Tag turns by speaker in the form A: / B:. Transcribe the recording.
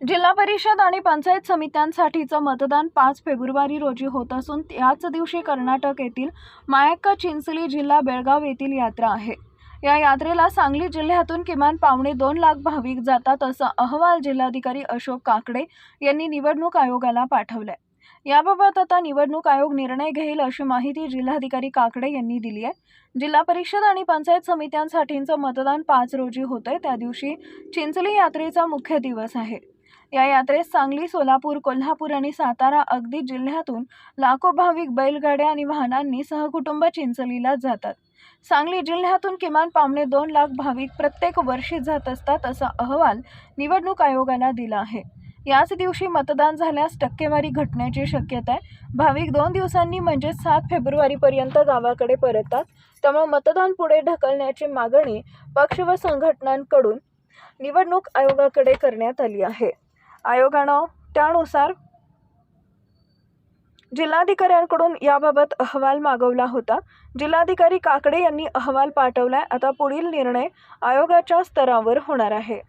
A: जिल्हा परिषद आणि पंचायत समित्यांसाठीचं मतदान पाच फेब्रुवारी रोजी होत असून याच दिवशी कर्नाटक येथील मायक्का चिंचली जिल्हा बेळगाव येथील यात्रा आहे. या यात्रेला सांगली जिल्ह्यातून किमान पावणे दोन लाख भाविक जातात असा अहवाल जिल्हाधिकारी अशोक काकडे यांनी निवडणूक आयोगाला पाठवलाय. याबाबत आता निवडणूक आयोग निर्णय घेईल अशी माहिती जिल्हाधिकारी काकडे यांनी दिली आहे. जिल्हा परिषद आणि पंचायत समित्यांसाठीचं मतदान पाच रोजी होतंय. त्या दिवशी चिंचली यात्रेचा मुख्य दिवस आहे. या यात्रेत सांगली सोलापूर कोल्हापूर आणि सातारा अगदी जिल्ह्यातून लाखो भाविक बैलगाड्या आणि वाहनांनी सहकुटुंब चिंचलीला जातात. सांगली जिल्ह्यातून किमान पावणे दोन लाख भाविक प्रत्येक वर्षी जात असतात असा अहवाल निवडणूक आयोगाला दिला आहे. याच दिवशी मतदान झाल्यास टक्केवारी घटण्याची शक्यता आहे. भाविक दोन दिवसांनी म्हणजे सात फेब्रुवारीपर्यंत गावाकडे परततात. त्यामुळे मतदान पुढे ढकलण्याची मागणी पक्ष व संघटनांकडून निवडणूक आयोगाकडे करण्यात आली आहे. आयोगानं त्यानुसार जिल्हाधिकाऱ्यांकडून याबाबत अहवाल मागवला होता. जिल्हाधिकारी काकडे यांनी अहवाल पाठवलाय. आता पुढील निर्णय आयोगाच्या स्तरावर होणार आहे.